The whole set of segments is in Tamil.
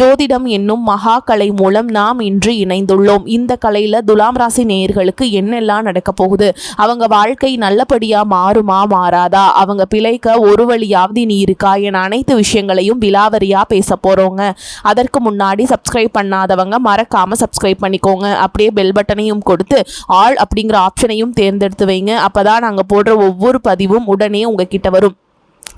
ஜோதிடம் என்னும் மகா கலை மூலம் நாம் இன்று இணைந்துள்ளோம். இந்த கலையில துலாம் ராசி நேயர்களுக்கு என்னெல்லாம் நடக்க போகுது? அவங்க வாழ்க்கை நல்லபடியா மாறுமா மாறாதா? அவங்க பிழைக்க ஒரு வழியாவது நீ இருக்கா? என அனைத்து விஷயங்களையும் விலாவரியா பேச போறோங்க. அதற்கு முன்னாடி சப்ஸ்கிரைப் பண்ணாதவங்க மறக்காம சப்ஸ்கிரைப் பண்ணிக்கோங்க. அப்படியே பெல் பட்டனையும் கொடுத்து ஆல் அப்படிங்கிற ஆப்ஷனையும் தேர்ந்தெடுத்து வைங்க. அப்பதான் நாங்க போடுற ஒவ்வொரு பதிவும் உடனே உங்ககிட்ட வரும்.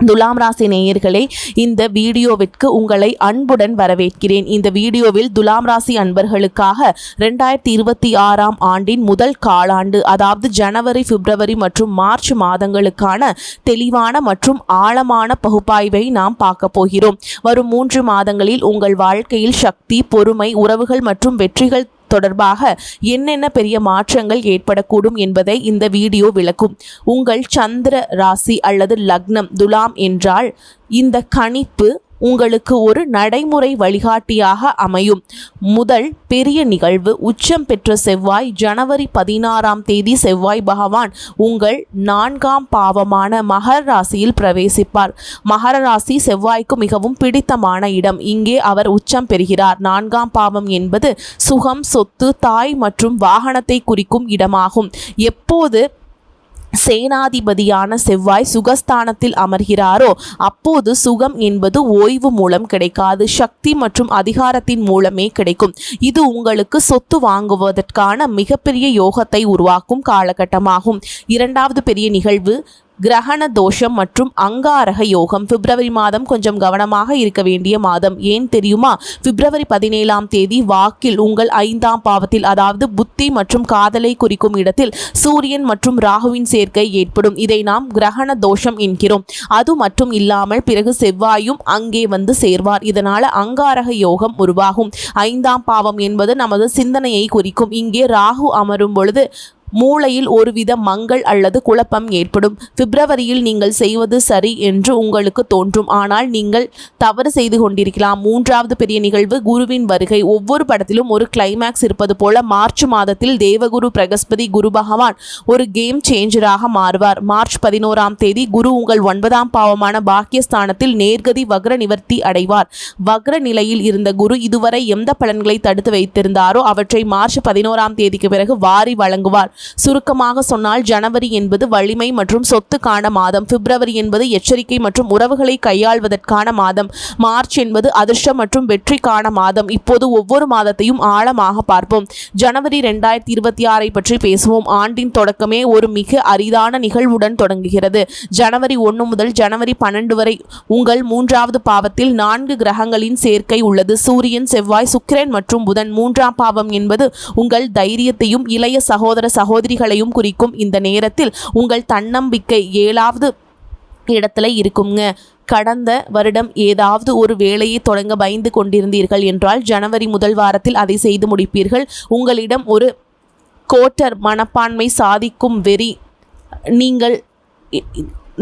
துலாம் ராசி நேயர்களே இந்த வீடியோவிற்கு உங்களை அன்புடன் வரவேற்கிறேன். இந்த வீடியோவில் துலாம் ராசி அன்பர்களுக்காக ரெண்டாயிரத்தி இருபத்தி ஆறாம் ஆண்டின் முதல் காலாண்டு அதாவது ஜனவரி பிப்ரவரி மற்றும் மார்ச் மாதங்களுக்கான தெளிவான மற்றும் ஆழமான பகுப்பாய்வை நாம் பார்க்க போகிறோம். வரும் மூன்று மாதங்களில் உங்கள் வாழ்க்கையில் சக்தி பொறுமை உறவுகள் மற்றும் வெற்றிகள் தொடர்பாக என்னென்ன பெரிய மாற்றங்கள் ஏற்படக்கூடும் என்பதை இந்த வீடியோ விளக்கும். உங்கள் சந்திர ராசி அல்லது லக்னம் துலாம் என்றால் இந்த கணிப்பு உங்களுக்கு ஒரு நடைமுறை வழிகாட்டியாக அமையும். முதல் பெரிய நிகழ்வு உச்சம் பெற்ற செவ்வாய் ஜனவரி பதினாறாம் தேதி செவ்வாய் பகவான் உங்கள் நான்காம் பாவமான மகர ராசியில் பிரவேசிப்பார். மகர ராசி செவ்வாய்க்கு மிகவும் பிடித்தமான இடம். இங்கே அவர் உச்சம் பெறுகிறார். நான்காம் பாவம் என்பது சுகம் சொத்து தாய் மற்றும் வாகனத்தை குறிக்கும் இடமாகும். எப்போது சேனாதிபதியான செவ்வாய் சுகஸ்தானத்தில் அமர்கிறாரோ அப்போது சுகம் என்பது ஓய்வு மூலம் கிடைக்காது சக்தி மற்றும் அதிகாரத்தின் மூலமே கிடைக்கும். இது உங்களுக்கு சொத்து வாங்குவதற்கான மிகப்பெரிய யோகத்தை உருவாக்கும் காலகட்டமாகும். இரண்டாவது பெரிய நிகழ்வு கிரகண தோஷம் மற்றும் அங்காரக யோகம் பிப்ரவரி மாதம் கொஞ்சம் கவனமாக இருக்க வேண்டிய மாதம். ஏன் தெரியுமா? பிப்ரவரி பதினேழாம் தேதி வாக்கில் உங்கள் ஐந்தாம் பாவத்தில் அதாவது புத்தி மற்றும் காதலை குறிக்கும் இடத்தில் சூரியன் மற்றும் ராகுவின் சேர்க்கை ஏற்படும். இதை நாம் கிரகண தோஷம் என்கிறோம். அது மட்டும் இல்லாமல் பிறகு செவ்வாயும் அங்கே வந்து சேர்வார். இதனால அங்காரக யோகம் உருவாகும். ஐந்தாம் பாவம் என்பது நமது சிந்தனையை குறிக்கும். இங்கே ராகு அமரும் பொழுது மூளையில் ஒருவித மங்கள் அல்லது குழப்பம் ஏற்படும். பிப்ரவரியில் நீங்கள் செய்வது சரி என்று உங்களுக்கு தோன்றும். ஆனால் நீங்கள் தவறு செய்து கொண்டிருக்கலாம். மூன்றாவது பெரிய நிகழ்வு குருவின் வருகை. ஒவ்வொரு படத்திலும் ஒரு கிளைமேக்ஸ் இருப்பது போல மார்ச் மாதத்தில் தேவகுரு பிரகஸ்பதி குரு பகவான் ஒரு கேம் சேஞ்சராக மாறுவார். மார்ச் பதினோராம் தேதி குரு உங்கள் ஒன்பதாம் பாவமான பாக்கியஸ்தானத்தில் நேர்கதி வக்ர நிவர்த்தி அடைவார். வக்ர நிலையில் இருந்த குரு இதுவரை எந்த பலன்களை தடுத்து வைத்திருந்தாரோ அவற்றை மார்ச் பதினோராம் தேதிக்கு பிறகு வாரி வழங்குவார். சுருக்கமாக சொன்னால் ஜனவரி என்பது வலிமை மற்றும் சொத்துக்கான மாதம் பிப்ரவரி என்பது எச்சரிக்கை மற்றும் உறவுகளை கையாள்வதற்கான மாதம் மார்ச் என்பது அதிர்ஷ்டம் மற்றும் வெற்றிக்கான மாதம். இப்போது ஒவ்வொரு மாதத்தையும் ஆழமாக பார்ப்போம். ஜனவரி ரெண்டாயிரத்தி இருபத்தி ஆறை பற்றி பேசுவோம். ஆண்டின் தொடக்கமே ஒரு மிக அரிதான நிகழ்வுடன் தொடங்குகிறது. ஜனவரி ஒன்று முதல் ஜனவரி பன்னெண்டு வரை உங்கள் மூன்றாவது பாவத்தில் நான்கு கிரகங்களின் சேர்க்கை உள்ளது. சூரியன் செவ்வாய் சுக்கிரன் மற்றும் புதன். மூன்றாம் பாவம் என்பது உங்கள் தைரியத்தையும் இளைய சகோதர சகோதரிகளையும் குறிக்கும் இந்த நேரத்தில் உங்கள் தன்னம்பிக்கை ஏழாவது இடத்துல இருக்குங்க. கடந்த வருடம் ஏதாவது ஒரு வேலையை தொடங்க பயந்து கொண்டிருந்தீர்கள் என்றால் ஜனவரி முதல் வாரத்தில் அதை செய்து முடிப்பீர்கள். உங்களிடம் ஒரு கோட்டர் மனப்பான்மை சாதிக்கும் வெறி நீங்கள்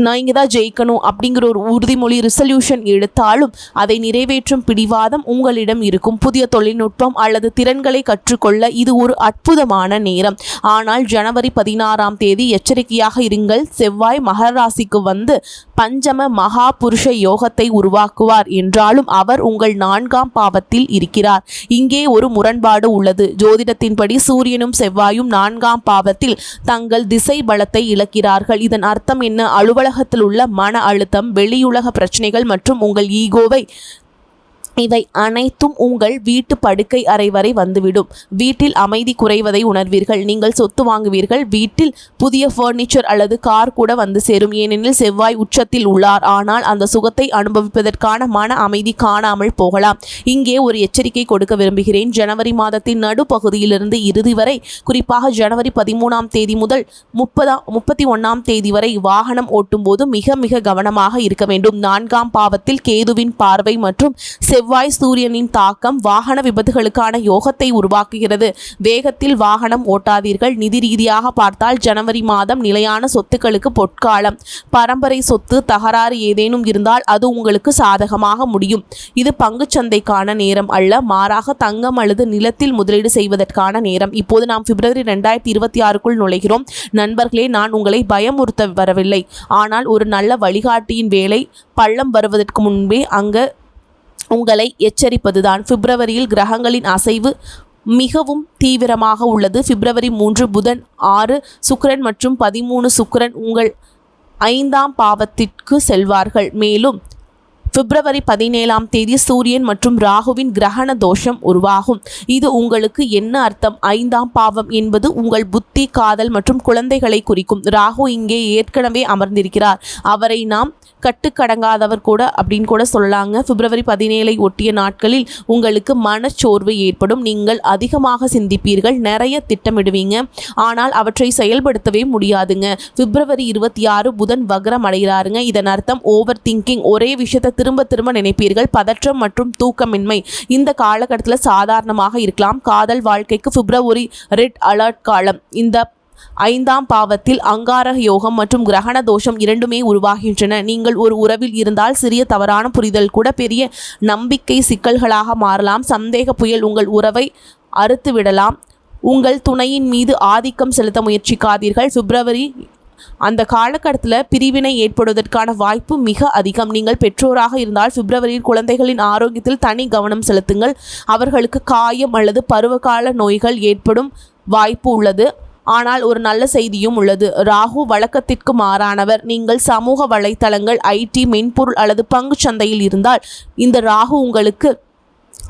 நான் இங்கே தான் ஜெயிக்கணும் அப்படிங்கிற ஒரு உறுதிமொழி ரிசல்யூஷன் எடுத்தாலும் அதை நிறைவேற்றும் பிடிவாதம் உங்களிடம் இருக்கும். புதிய தொழில்நுட்பம் அல்லது திறன்களை கற்றுக்கொள்ள இது ஒரு அற்புதமான நேரம். ஆனால் ஜனவரி பதினாறாம் தேதி எச்சரிக்கையாக இருங்கள். செவ்வாய் மகராசிக்கு வந்து பஞ்சம மகா புருஷ யோகத்தை உருவாக்குவார் என்றாலும் அவர் உங்கள் நான்காம் பாவத்தில் இருக்கிறார். இங்கே ஒரு முரண்பாடு உள்ளது. ஜோதிடத்தின்படி சூரியனும் செவ்வாயும் நான்காம் பாவத்தில் தங்கள் திசை பலத்தை இழக்கிறார்கள். இதன் அர்த்தம் என்ன? உலகத்தில் உள்ள மன அழுத்தம் வெளியுலக பிரச்சனைகள் மற்றும் உங்கள் ஈகோவை இவை அனைத்தும் உங்கள் வீட்டு படுக்கை அறை வரை வந்துவிடும். வீட்டில் அமைதி குறைவதை உணர்வீர்கள். நீங்கள் சொத்து வாங்குவீர்கள். வீட்டில் புதிய ஃபர்னிச்சர் அல்லது கார் கூட வந்து சேரும். ஏனெனில் செவ்வாய் உச்சத்தில் உள்ளார். ஆனால் அந்த சுகத்தை அனுபவிப்பதற்கான மன அமைதி காணாமல் போகலாம். இங்கே ஒரு எச்சரிக்கை கொடுக்க விரும்புகிறேன். ஜனவரி மாதத்தின் நடுப்பகுதியிலிருந்து இறுதி வரை குறிப்பாக ஜனவரி பதிமூணாம் தேதி முதல் முப்பதாம் முப்பத்தி ஒன்றாம் தேதி வரை வாகனம் ஓட்டும் போது மிக மிக கவனமாக இருக்க வேண்டும். நான்காம் பாவத்தில் கேதுவின் பார்வை மற்றும் செவ் செவ்வாய் சூரியனின் தாக்கம் வாகன விபத்துகளுக்கான யோகத்தை உருவாக்குகிறது. வேகத்தில் வாகனம் ஓட்டாதீர்கள். நிதி ரீதியாக பார்த்தால் ஜனவரி மாதம் நிலையான சொத்துக்களுக்கு பொற்காலம். பரம்பரை சொத்து தகராறு ஏதேனும் இருந்தால் அது உங்களுக்கு சாதகமாக முடியும். இது பங்குச்சந்தைக்கான நேரம் அல்ல. மாறாக தங்கம் அல்லது நிலத்தில் முதலீடு செய்வதற்கான நேரம். இப்போது நாம் பிப்ரவரி ரெண்டாயிரத்தி இருபத்தி ஆறுக்குள் நுழைகிறோம். நண்பர்களே நான் உங்களை பயமுறுத்த வரவில்லை. ஆனால் ஒரு நல்ல வழிகாட்டியின் வேலை பள்ளம் வருவதற்கு முன்பே அங்கு உங்களை எச்சரிப்பதுதான். பிப்ரவரியில் கிரகங்களின் அசைவு மிகவும் தீவிரமாக உள்ளது. பிப்ரவரி மூன்று புதன் ஆறு சுக்கரன் மற்றும் பதிமூணு சுக்கிரன் உங்கள் ஐந்தாம் பாவத்திற்கு செல்வார்கள். மேலும் பிப்ரவரி பதினேழாம் தேதி சூரியன் மற்றும் ராகுவின் கிரகண தோஷம் உருவாகும். இது உங்களுக்கு என்ன அர்த்தம்? ஐந்தாம் பாவம் என்பது உங்கள் புத்தி காதல் மற்றும் குழந்தைகளை குறிக்கும். ராகு இங்கே ஏற்கனவே அமர்ந்திருக்கிறார். அவரை நாம் கட்டுக்கடங்காதவர் கூட அப்படின்னு கூட சொல்லலாங்க. பிப்ரவரி பதினேழை ஒட்டிய நாட்களில் உங்களுக்கு மனச்சோர்வு ஏற்படும். நீங்கள் அதிகமாக சிந்திப்பீர்கள். நிறைய திட்டமிடுவீங்க. ஆனால் அவற்றை செயல்படுத்தவே முடியாதுங்க. பிப்ரவரி இருபத்தி ஆறு புதன் வக்ரம் அடைகிறாருங்க. இதன் அர்த்தம் ஓவர் திங்கிங் ஒரே விஷயத்தை திரும்ப திரும்ப நினைப்பீர்கள். பதற்றம் மற்றும் தூக்கமின்மை இந்த காலகட்டத்தில் சாதாரணமாக இருக்கலாம். காதல் வாழ்க்கைக்கு பிப்ரவரி ரெட் அலர்ட் காலம். இந்த ஐந்தாம் பாவத்தில் அங்காரக யோகம் மற்றும் கிரகண தோஷம் இரண்டுமே உருவாகின்றன. நீங்கள் ஒரு உறவில் இருந்தால் சிறிய தவறான புரிதல் கூட பெரிய நம்பிக்கை சிக்கல்களாக மாறலாம். சந்தேக புயல் உங்கள் உறவை அறுத்து விடலாம் உங்கள் துணையின் மீது ஆதிக்கம் செலுத்த முயற்சிக்காதீர்கள். பிப்ரவரி அந்த காலகட்டத்தில் பிரிவினை ஏற்படுவதற்கான வாய்ப்பு மிக அதிகம். நீங்கள் பெற்றோராக இருந்தால் பிப்ரவரியில் குழந்தைகளின் ஆரோக்கியத்தில் தனி கவனம் செலுத்துங்கள். அவர்களுக்கு காயம் அல்லது பருவகால நோய்கள் ஏற்படும் வாய்ப்பு உள்ளது. ஆனால் ஒரு நல்ல செய்தியும் உள்ளது. ராகு வழக்கத்திற்கு மாறானவர். நீங்கள் சமூக வலைத்தளங்கள் ஐடி மென்பொருள் அல்லது பங்குச் சந்தையில் இருந்தால் இந்த ராகு உங்களுக்கு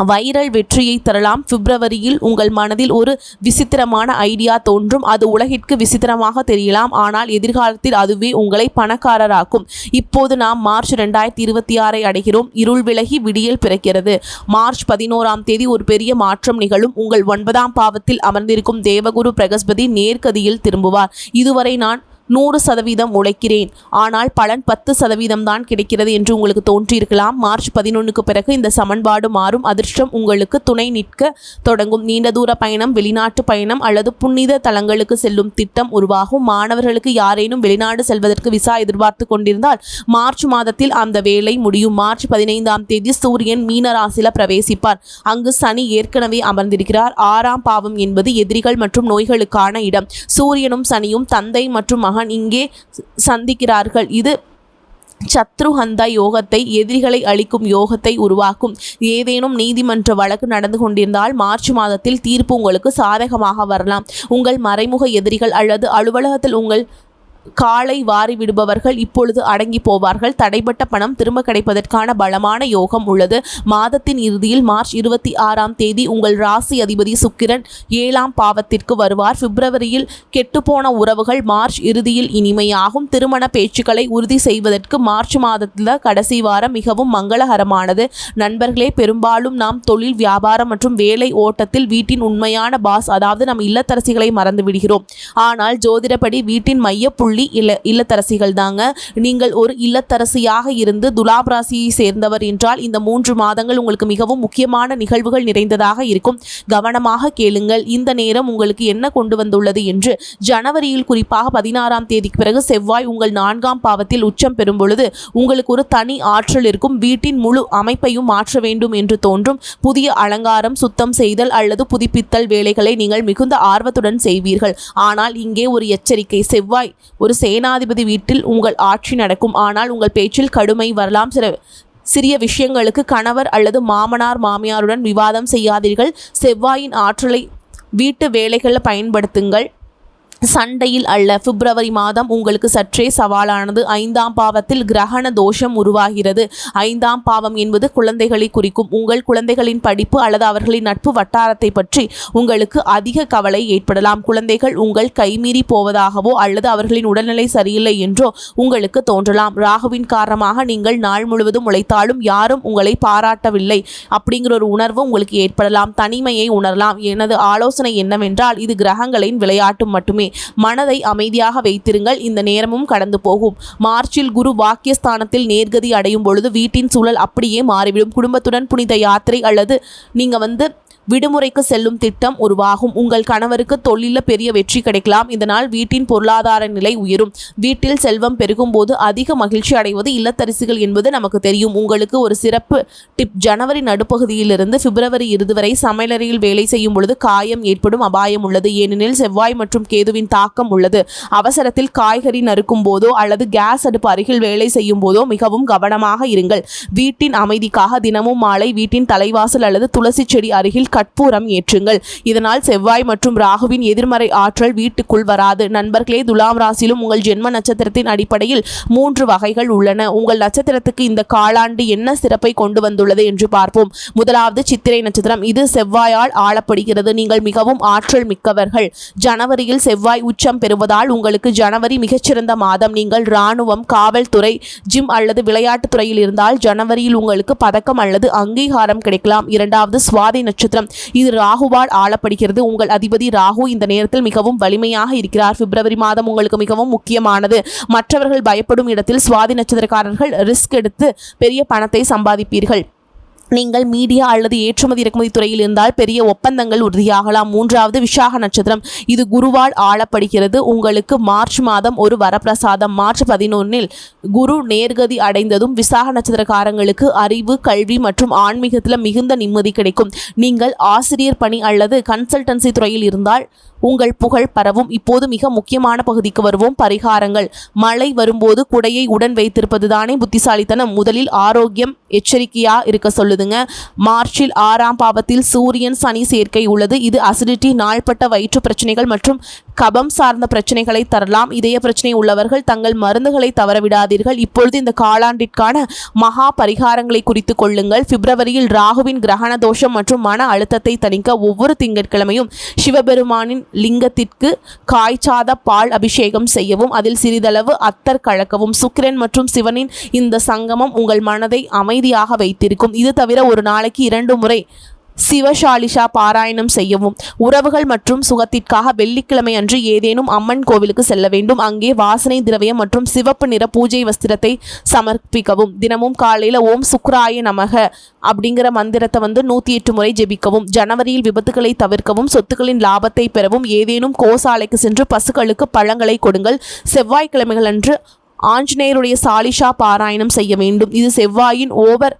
வைரல் வெற்றியை தரலாம். பிப்ரவரியில் உங்கள் மனதில் ஒரு விசித்திரமான ஐடியா தோன்றும். அது உலகிற்கு விசித்திரமாக தெரியலாம். ஆனால் எதிர்காலத்தில் அதுவே உங்களை பணக்காரராக்கும். இப்போது நாம் மார்ச் ரெண்டாயிரத்தி இருபத்தி ஆறை அடைகிறோம். இருள் விலகி விடியல் பிறக்கிறது. மார்ச் பதினோராம் தேதி ஒரு பெரிய மாற்றம் நிகழும். உங்கள் ஒன்பதாம் பாவத்தில் அமர்ந்திருக்கும் தேவகுரு பிரகஸ்பதி நேர்கதியில் திரும்புவார். இதுவரை நான் நூறு சதவீதம் உழைக்கிறேன். ஆனால் பலன் பத்து சதவீதம் தான் கிடைக்கிறது என்று உங்களுக்கு தோன்றியிருக்கலாம். மார்ச் பதினொன்றுக்கு பிறகு இந்த சமன்பாடு மாறும். அதிர்ஷ்டம் உங்களுக்கு துணை நிற்க தொடங்கும். நீண்ட தூர பயணம் வெளிநாட்டு பயணம் அல்லது புனித தலங்களுக்கு செல்லும் திட்டம் உருவாகும். மாணவர்களுக்கு யாரேனும் வெளிநாடு செல்வதற்கு விசா எதிர்பார்த்து கொண்டிருந்தால் மார்ச் மாதத்தில் அந்த வேலை முடியும். மார்ச் பதினைந்தாம் தேதி சூரியன் மீனராசில பிரவேசிப்பார். அங்கு சனி ஏற்கனவே அமர்ந்திருக்கிறார். ஆறாம் பாவம் என்பது எதிரிகள் மற்றும் நோய்களுக்கான இடம். சூரியனும் சனியும் தந்தை மற்றும் மகன் இங்கே சந்திக்கிறார்கள். இது சத்ருஹந்தா யோகத்தை எதிரிகளை அளிக்கும் யோகத்தை உருவாக்கும். ஏதேனும் நீதிமன்ற வழக்கு நடந்து கொண்டிருந்தால் மார்ச் மாதத்தில் தீர்ப்பு உங்களுக்கு சாதகமாக வரலாம். உங்கள் மறைமுக எதிரிகள் அல்லது அலுவலகத்தில் உங்கள் காலை வாரி விடுபவர்கள் இப்பொழுது அடங்கி போவார்கள். தடைப்பட்ட பணம் திரும்ப கிடைப்பதற்கான பலமான யோகம் உள்ளது. மாதத்தின் இறுதியில் மார்ச் இருபத்தி ஆறாம் தேதி உங்கள் ராசி அதிபதி சுக்கிரன் ஏழாம் பாவத்திற்கு வருவார். பிப்ரவரியில் கெட்டுப்போன உறவுகள் மார்ச் இறுதியில் இனிமையாகும். திருமண பேச்சுக்களை உறுதி செய்வதற்கு மார்ச் மாதத்தில் கடைசி வாரம் மிகவும் மங்களகரமானது. நண்பர்களே பெரும்பாலும் நாம் தொழில் வியாபாரம் மற்றும் வேலை ஓட்டத்தில் வீட்டின் உண்மையான பாஸ் அதாவது நம் இல்லத்தரசிகளை மறந்து விடுகிறோம். ஆனால் ஜோதிடப்படி வீட்டின் மைய புள்ளி இல்ல இல்லத்தரசிகள் தாங்க. நீங்கள் ஒரு இல்லத்தரசியாக இருந்து துலாப் ராசியை சேர்ந்தவர் என்றால் இந்த மூன்று மாதங்கள் உங்களுக்கு மிகவும் முக்கியமான நிகழ்வுகள் நிறைந்ததாக இருக்கும். கவனமாக கேளுங்கள். இந்த நேரம் உங்களுக்கு என்ன கொண்டு வந்துள்ளது என்று ஜனவரியில் குறிப்பாக பதினாறாம் தேதிக்கு பிறகு செவ்வாய் உங்கள் நான்காம் பாவத்தில் உச்சம் பெறும் பொழுது உங்களுக்கு ஒரு தனி ஆற்றல் இருக்கும். வீட்டின் முழு அமைப்பையும் மாற்ற வேண்டும் என்று தோன்றும். புதிய அலங்காரம் சுத்தம் செய்தல் அல்லது புதுப்பித்தல் வேலைகளை நீங்கள் மிகுந்த ஆர்வத்துடன் செய்வீர்கள். ஆனால் இங்கே ஒரு எச்சரிக்கை. செவ்வாய் ஒரு சேனாதிபதி வீட்டில் உங்கள் ஆட்சி நடக்கும். ஆனால் உங்கள் பேச்சில் கடுமை வரலாம். சில சிறிய விஷயங்களுக்கு கணவர் அல்லது மாமனார் மாமியாருடன் விவாதம் செய்யாதீர்கள். செவ்வாயின் ஆற்றலை வீட்டு வேலைகளில் பயன்படுத்துங்கள். சண்டையில் அல்ல. பிப்ரவரி மாதம் உங்களுக்கு சற்றே சவாலானது. ஐந்தாம் பாவத்தில் கிரகண தோஷம் உருவாகிறது. ஐந்தாம் பாவம் என்பது குழந்தைகளை குறிக்கும். உங்கள் குழந்தைகளின் படிப்பு அல்லது அவர்களின் நட்பு வட்டாரத்தை பற்றி உங்களுக்கு அதிக கவலை ஏற்படலாம். குழந்தைகள் உங்கள் கைமீறி போவதாகவோ அல்லது அவர்களின் உடல்நிலை சரியில்லை என்றோ உங்களுக்கு தோன்றலாம். ராகுவின் காரணமாக நீங்கள் நாள் முழுவதும் உழைத்தாலும் யாரும் உங்களை பாராட்டவில்லை. அப்படிங்கிற ஒரு உணர்வு உங்களுக்கு ஏற்படலாம். தனிமையை உணரலாம். எனது ஆலோசனை என்னவென்றால் இது கிரகங்களின் விளையாட்டு மட்டுமே. மட்டுமே மனதை அமைதியாக வைத்திருங்கள். இந்த நேரமும் கடந்து போகும். மார்ச்சில் குரு வாக்கியஸ்தானத்தில் நேர்கதி அடையும் பொழுது வீட்டின் சூழல் அப்படியே மாறிவிடும். குடும்பத்துடன் புனித யாத்திரை அல்லது நீங்கள் வந்து விடுமுறைக்கு செல்லும் திட்டம் உருவாகும். உங்கள் கணவருக்கு தொழில பெரிய வெற்றி கிடைக்கலாம். இதனால் வீட்டின் பொருளாதார நிலை உயரும். வீட்டில் செல்வம் பெருகும் போது அதிக மகிழ்ச்சி அடைவது இல்லத்தரசிகள் என்பது நமக்கு தெரியும். உங்களுக்கு ஒரு சிறப்பு டிப். ஜனவரி நடுப்பகுதியிலிருந்து பிப்ரவரி இறுதி வரை சமையலறையில் வேலை செய்யும் பொழுது காயம் ஏற்படும் அபாயம் உள்ளது. ஏனெனில் செவ்வாய் மற்றும் கேதுவின் தாக்கம் உள்ளது. அவசரத்தில் காய்கறி நறுக்கும் போதோ அல்லது கேஸ் அடுப்பு அருகில் வேலை செய்யும் போதோ மிகவும் கவனமாக இருங்கள். வீட்டின் அமைதிக்காக தினமும் மாலை வீட்டின் தலைவாசல் அல்லது துளசி செடி அருகில் கற்பூரம் ஏற்றுங்கள். இதனால் செவ்வாய் மற்றும் ராகுவின் எதிர்மறை ஆற்றல் வீட்டுக்குள் வராது. நண்பர்களே துலாம் ராசியிலும் உங்கள் ஜென்ம நட்சத்திரத்தின் அடிப்படையில் மூன்று வகைகள் உள்ளன. உங்கள் நட்சத்திரத்துக்கு இந்த காலாண்டு என்ன சிறப்பை கொண்டு வந்துள்ளது என்று பார்ப்போம். முதலாவது சித்திரை நட்சத்திரம். இது செவ்வாயால் ஆளப்படுகிறது. நீங்கள் மிகவும் ஆற்றல் மிக்கவர்கள். ஜனவரியில் செவ்வாய் உச்சம் பெறுவதால் உங்களுக்கு ஜனவரி மிகச்சிறந்த மாதம். நீங்கள் இராணுவம் காவல்துறை ஜிம் அல்லது விளையாட்டுத் துறையில் இருந்தால் ஜனவரியில் உங்களுக்கு பதக்கம் அல்லது அங்கீகாரம் கிடைக்கலாம். இரண்டாவது சுவாதி நட்சத்திரம். இது ராகுவால் ஆளப்படுகிறது. உங்கள் அதிபதி ராகு இந்த நேரத்தில் மிகவும் வலிமையாக இருக்கிறார். பிப்ரவரி மாதம் உங்களுக்கு மிகவும் முக்கியமானது. மற்றவர்கள் பயப்படும் இடத்தில் சுவாதி நட்சத்திரக்காரர்கள் ரிஸ்க் எடுத்து பெரிய பணத்தை சம்பாதிப்பீர்கள். நீங்கள் மீடியா அல்லது ஏற்றுமதி இறக்குமதி துறையில் இருந்தால் பெரிய ஒப்பந்தங்கள் உறுதியாகலாம். மூன்றாவது விசாக நட்சத்திரம். இது குருவால் ஆளப்படுகிறது. உங்களுக்கு மார்ச் மாதம் ஒரு வரப்பிரசாதம். மார்ச் பதினொன்னில் குரு நேர்கதி அடைந்ததும் விசாக நட்சத்திரக்காரங்களுக்கு அறிவு கல்வி மற்றும் ஆன்மீகத்தில் மிகுந்த நிம்மதி கிடைக்கும். நீங்கள் ஆசிரியர் பணி அல்லது கன்சல்டன்சி துறையில் இருந்தால் உங்கள் புகழ் பரவும். இப்போது மிக முக்கியமான பகுதிக்கு வருவோம். பரிகாரங்கள். மழை வரும்போது குடையை உடன் வைத்திருப்பது தானே புத்திசாலித்தனம். முதலில் ஆரோக்கியம் எச்சரிக்கையா இருக்க வருதுங்க மார்ச்சில் ஆறாம் பாவத்தில் சூரியன் சனி சேர்க்கை உள்ளது. இது அசிடிட்டி நாள்பட்ட வயிற்று பிரச்சனைகள் மற்றும் கபம் சார்ந்த பிரச்சனைகளை தரலாம். இதய பிரச்சனை உள்ளவர்கள் தங்கள் மருந்துகளை தவறவிடாதீர்கள். இப்பொழுது இந்த காலாண்டிற்கான மகா பரிகாரங்களை குறித்து கொள்ளுங்கள். பிப்ரவரியில் ராகுவின் கிரகண தோஷம் மற்றும் மன அழுத்தத்தை தணிக்க ஒவ்வொரு திங்கட்கிழமையும் சிவபெருமானின் லிங்கத்திற்கு காய்ச்சாத பால் அபிஷேகம் செய்யவும் அதில் சிறிதளவு அத்தர் கலக்கவும் சுக்கிரன் மற்றும் சிவனின் இந்த சங்கமம் உங்கள் மனதை அமைதியாக வைத்திருக்கும். இது தவிர ஒரு நாளைக்கு இரண்டு முறை சிவசாலிஷா பாராயணம் செய்யவும் உறவுகள் மற்றும் சுகத்திற்காக வெள்ளிக்கிழமை அன்று ஏதேனும் அம்மன் கோவிலுக்கு செல்ல வேண்டும். அங்கே வாசனை திரவியம் மற்றும் சிவப்பு நிற பூஜை வஸ்திரத்தை சமர்ப்பிக்கவும். தினமும் காலையில் ஓம் சுக்ராய நமக அப்படிங்கிற மந்திரத்தை வந்து நூற்றி எட்டு முறை ஜெபிக்கவும். ஜனவரியில் விபத்துகளை தவிர்க்கவும் சொத்துக்களின் லாபத்தை பெறவும் ஏதேனும் கோசாலைக்கு சென்று பசுக்களுக்கு பழங்களை கொடுங்கள். செவ்வாய்க்கிழமைகள் அன்று ஆஞ்சநேயருடைய சாலிஷா பாராயணம் செய்ய வேண்டும். இது செவ்வாயின் ஓவர்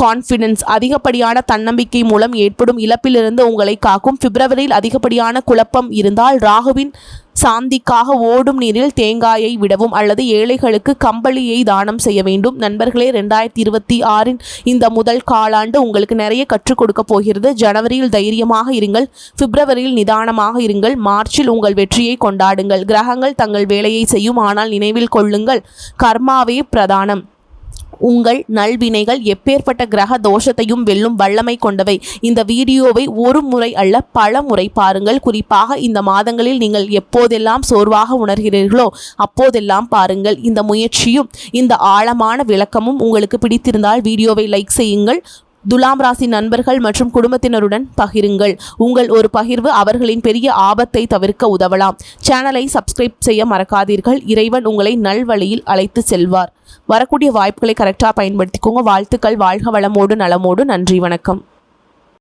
கான்ஃபிடன்ஸ் அதிகப்படியான தன்னம்பிக்கை மூலம் ஏற்படும் இழப்பிலிருந்து உங்களை காக்கும். பிப்ரவரியில் அதிகப்படியான குழப்பம் இருந்தால் ராகுவின் சாந்திக்காக ஓடும் நீரில் தேங்காயை விடவும் அல்லது ஏழைகளுக்கு கம்பளியை தானம் செய்ய வேண்டும். நண்பர்களே ரெண்டாயிரத்தி இருபத்தி ஆறின் இந்த முதல் காலாண்டு உங்களுக்கு நிறைய கற்றுக் கொடுக்க போகிறது. ஜனவரியில் தைரியமாக இருங்கள். பிப்ரவரியில் நிதானமாக இருங்கள். மார்ச்சில் உங்கள் வெற்றியை கொண்டாடுங்கள். கிரகங்கள் தங்கள் வேலையை செய்யும். ஆனால் நினைவில் கொள்ளுங்கள் கர்மாவே பிரதானம். உங்கள் நல்வினைகள் எப்பேற்பட்ட கிரக தோஷத்தையும் வெல்லும் வல்லமை கொண்டவை. இந்த வீடியோவை ஒரு முறை அல்ல பல முறை பாருங்கள். குறிப்பாக இந்த மாதங்களில் நீங்கள் எப்போதெல்லாம் சோர்வாக உணர்கிறீர்களோ அப்போதெல்லாம் பாருங்கள். இந்த முயற்சியும் இந்த ஆழமான விளக்கமும் உங்களுக்கு பிடித்திருந்தால் வீடியோவை லைக் செய்யுங்கள். துலாம் ராசி நண்பர்கள் மற்றும் குடும்பத்தினருடன் பகிருங்கள். உங்கள் ஒரு பகிர்வு அவர்களின் பெரிய ஆபத்தை தவிர்க்க உதவலாம். சேனலை சப்ஸ்கிரைப் செய்ய மறக்காதீர்கள். இறைவன் உங்களை நல்வழியில் அழைத்து செல்வார். வரக்கூடிய வாய்ப்புகளை கரெக்டாக பயன்படுத்திக்கோங்க. வாழ்த்துக்கள். வாழ்க வளமோடு நலமோடு. நன்றி. வணக்கம்.